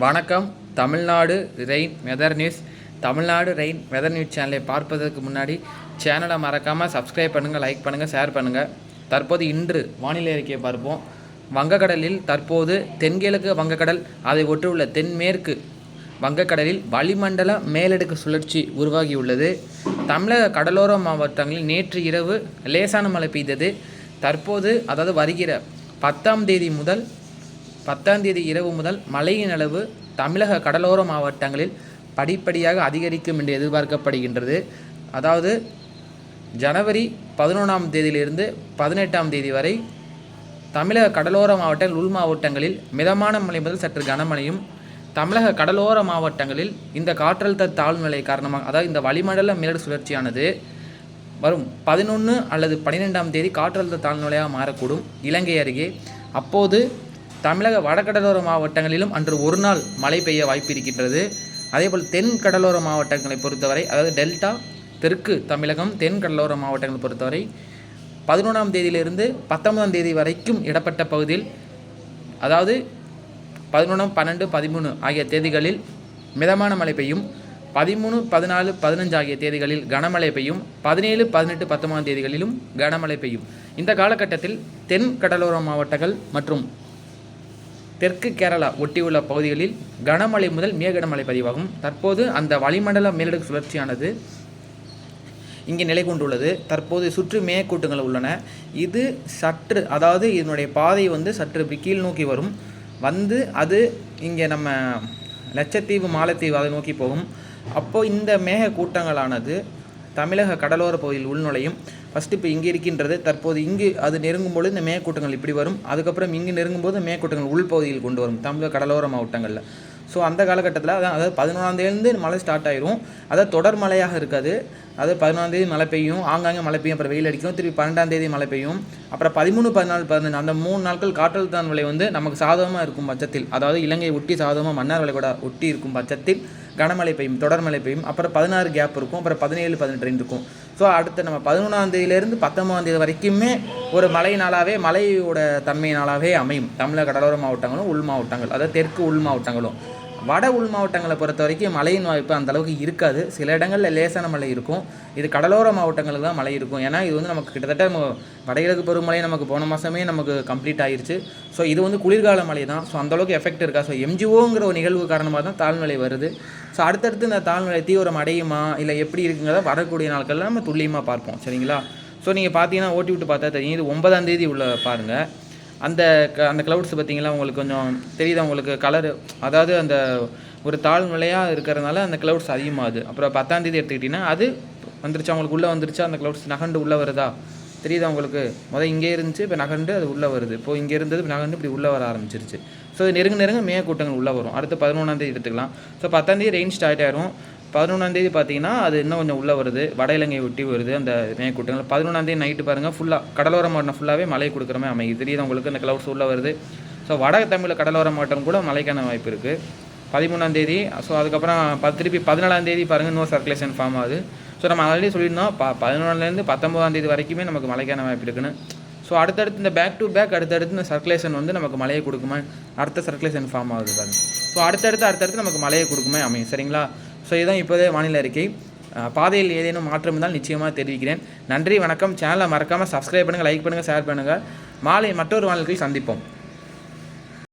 வணக்கம். Tamil Nadu rain weather news. Tamil Nadu rain weather news சேனலை பார்ப்பதற்கு முன்னாடி சேனலை மறக்காமல் சப்ஸ்கிரைப் பண்ணுங்கள் லைக் பண்ணுங்கள் ஷேர் பண்ணுங்கள் தற்போது இன்று வானிலை அறிக்கையை பார்ப்போம். வங்கக்கடலில் தற்போது தென்கிழக்கு வங்கக்கடல் அதை ஒட்டியுள்ள தென்மேற்கு வங்கக்கடலில் வளிமண்டல மேலடுக்கு சுழற்சி உருவாகியுள்ளது. தமிழக கடலோர மாவட்டங்களில் நேற்று இரவு லேசான மழை பெய்தது. தற்போது அதாவது வருகிற பத்தாம் தேதி முதல் பத்தாம் தேதி இரவு முதல் மழையின் அளவு தமிழக கடலோர மாவட்டங்களில் படிப்படியாக அதிகரிக்கும் என்று எதிர்பார்க்கப்படுகின்றது. அதாவது ஜனவரி பதினொன்றாம் தேதியிலிருந்து பதினெட்டாம் தேதி வரை தமிழக கடலோர மாவட்டங்கள் உள் மாவட்டங்களில் மிதமான மழை முதல் சற்று கனமழையும் தமிழக கடலோர மாவட்டங்களில் இந்த காற்றழுத்த தாழ்நிலை காரணமாக அதாவது இந்த வளிமண்டல மேலடு சுழற்சியானது வரும் பதினொன்று அல்லது பன்னிரெண்டாம் தேதி காற்றழுத்த தாழ்நிலையாக மாறக்கூடும். இலங்கை அருகே அப்போது தமிழக வடகடலோர மாவட்டங்களிலும் அன்று ஒரு நாள் மழை பெய்ய வாய்ப்பு இருக்கின்றது. அதேபோல் தென் கடலோர மாவட்டங்களை பொறுத்தவரை அதாவது டெல்டா தெற்கு தமிழகம் தென் கடலோர மாவட்டங்களை பொறுத்தவரை பதினொன்றாம் தேதியிலிருந்து பத்தொன்பதாம் தேதி வரைக்கும் இடப்பட்ட பகுதியில் அதாவது பதினொன்றாம் பன்னெண்டு பதிமூணு ஆகிய தேதிகளில் மிதமான மழை பெய்யும். பதிமூணு பதினாலு பதினஞ்சு ஆகிய தேதிகளில் கனமழை பெய்யும். பதினேழு பதினெட்டு பத்தொன்பதாம் தேதிகளிலும் கனமழை பெய்யும். இந்த காலகட்டத்தில் தென் கடலோர மாவட்டங்கள் மற்றும் தெற்கு கேரளா ஒட்டியுள்ள பகுதிகளில் கனமழை முதல் மிக கனமழை பதிவாகும். தற்போது அந்த வளிமண்டல மேலடுக்கு சுழற்சியானது இங்கே நிலை கொண்டுள்ளது. தற்போது சுற்று மேற்கூட்டங்கள் உள்ளன. இது சற்று அதாவது இதனுடைய பாதை வந்து சற்று கீழ் நோக்கி வரும். வந்து அது இங்கே நம்ம லட்சத்தீவு மாலத்தீவு அதை நோக்கி போகும். அப்போது இந்த மேக கூட்டங்களானது தமிழக கடலோர பகுதியில் உள்நுழையும். ஃபஸ்ட்டு இப்போ இங்கே இருக்கின்றது தற்போது இங்கு அது நெருங்கும் பொழுது இந்த மேற்கூட்டங்கள் இப்படி வரும். அதுக்கப்புறம் இங்கு நெருங்கும்போது மேற்கூட்டங்கள் உள்பகுதியில் கொண்டு வரும் தமிழக கடலோர மாவட்டங்களில். ஸோ அந்த காலகட்டத்தில் அதான் அதாவது பதினொன்றாந்தேதிலேருந்து மழை ஸ்டார்ட் ஆயிரும். அதாவது தொடர் மழையாக இருக்காது. அதாவது பதினொன்றாந்தேதி மழை பெய்யும். ஆங்காங்கே மழை பெய்யும் அப்புறம் வெயில் அடிக்கும். திருப்பி பன்னெண்டாம் தேதி மழை பெய்யும். அப்புறம் பதிமூணு பதினாலு பதினஞ்சு அந்த மூணு நாட்கள் காற்றழுத்த நிலை வந்து நமக்கு சாதகமாக இருக்கும் பட்சத்தில் அதாவது இலங்கையை ஒட்டி சாதகமாக மன்னார் வளைகுடா ஒட்டி இருக்கும் பட்சத்தில் கனமழை பெய்யும் தொடர் மழை பெய்யும். அப்புறம் பதினாறு கேப் இருக்கும் அப்புறம் பதினேழு பதினெட்டு இருக்கும். ஸோ அடுத்த நம்ம பதினொன்றாம் தேதியிலேருந்து தேதி வரைக்குமே ஒரு மழை நாளாகவே மழையோட தன்மை நாளாகவே அமையும். தமிழக கடலோர மாவட்டங்களும் உள் மாவட்டங்கள் அதாவது தெற்கு உள் மாவட்டங்களும். வட உள் மாவட்டங்களை பொறுத்த வரைக்கும் மழையின் வாய்ப்பு அந்த அளவுக்கு இருக்காது. சில இடங்களில் லேசான மழை இருக்கும். இது கடலோர மாவட்டங்களுக்கு தான் மழை இருக்கும். ஏன்னா இது வந்து நமக்கு கிட்டத்தட்ட நம்ம வடகிழக்கு பருவமழை நமக்கு போன மாதமே நமக்கு கம்ப்ளீட் ஆயிடுச்சு ஸோ இது வந்து குளிர்கால மழை தான். ஸோ அந்தளவுக்கு எஃபெக்ட் இருக்கா? ஸோ எம்ஜிஓங்கிற ஒரு நிகழ்வு காரணமாக தான் தாழ்நிலை வருது. ஸோ அடுத்தடுத்து இந்த தாழ்நிலை தீவிரம் அடையுமா? இல்லை எப்படி இருக்குங்கிறத வரக்கூடிய நாட்களில் நம்ம துல்லியமாக பார்ப்போம். சரிங்களா? ஸோ நீங்கள் பார்த்தீங்கன்னா ஓட்டி விட்டு பார்த்தா தெரியும். இது ஒன்பதாம் தேதி உள்ள பாருங்கள் அந்த க அந்த க்ளவுட்ஸ் பார்த்தீங்களா உங்களுக்கு கொஞ்சம் தெரியுதா உங்களுக்கு கலரு அதாவது அந்த ஒரு தாழ்நிலையாக இருக்கிறதுனால அந்த க்ளவுட்ஸ் அதிகமாகுது. அப்புறம் பத்தாந்தேதி எடுத்துக்கிட்டிங்கன்னா அது வந்துருச்சா உங்களுக்கு உள்ளே வந்துருச்சா அந்த க்ளவுட்ஸ் நகண்டு உள்ளே வருதா? தெரியுதா உங்களுக்கு? முதல் இங்கே இருந்துச்சு இப்போ நகண்டு அது உள்ளே வருது. இப்போ இங்கே இருந்தது இப்போ நகண்டு இப்படி உள்ளே வர ஆரம்பிச்சிருச்சு. ஸோ இது நெருங்க நெருங்க மே கூட்டங்கள் உள்ளே வரும். அடுத்து பதினொன்றாந்தேதி எடுத்துக்கலாம். ஸோ பத்தாந்தேதி ரெயின் ஸ்டார்ட் ஆயிரும். பதினொன்றாந்தேதி பார்த்தீங்கன்னா அது இன்னும் கொஞ்சம் உள்ளே வருது. வட இலங்கை ஒட்டி வருது அந்த மேற்கூட்டங்கள் பதினொன்றாந்தேதி நைட்டு பாருங்கள் ஃபுல்லாக கடலோர மாவட்டம் ஃபுல்லாகவே மழை கொடுக்குற மாதிரி அமையுது. தெரியுது உங்களுக்கு? இந்த க்ளவுட்ஸ் உள்ளே வருது. ஸோ வட தமிழ் கடலோர மாவட்டம் கூட மழைக்கான வாய்ப்பு இருக்குது பதிமூணாந்தேதி ஸோ அதுக்கப்புறம் பத்து திருப்பி பதினாலாந்தேதி பாருங்கள் இன்னொரு சர்க்குலேஷன் ஃபார்ம் ஆகுது. ஸோ நம்ம ஆல்ரெடி சொல்லியிருந்தோம் ப பதினொன்றுலேருந்து பத்தொம்போதாம் தேதி வரைக்குமே நமக்கு மழைக்கான வாய்ப்பு இருக்குன்னு. ஸோ அடுத்தடுத்து இந்த பேக் டு பேக் அடுத்தடுத்து இந்த சர்க்குலேஷன் வந்து நமக்கு மழையை கொடுக்குமா அடுத்த சர்க்குலேஷன் ஃபார்ம் ஆகுது பாருங்கள் ஸோ அடுத்தடுத்து அடுத்தடுத்து நமக்கு மழையை கொடுக்குமே அமையும். சரிங்களா? ஸோ இதுதான் இப்போதே வானிலை அறிக்கை. பாதையில் ஏதேனும் மாற்றம் இருந்தால் நிச்சயமாக தெரிவிக்கிறேன். நன்றி வணக்கம். சேனலை மறக்காமல் சப்ஸ்கிரைப் பண்ணுங்கள் லைக் பண்ணுங்கள் ஷேர் பண்ணுங்கள் மாலை மற்றொரு வானிலைக்கு சந்திப்போம்.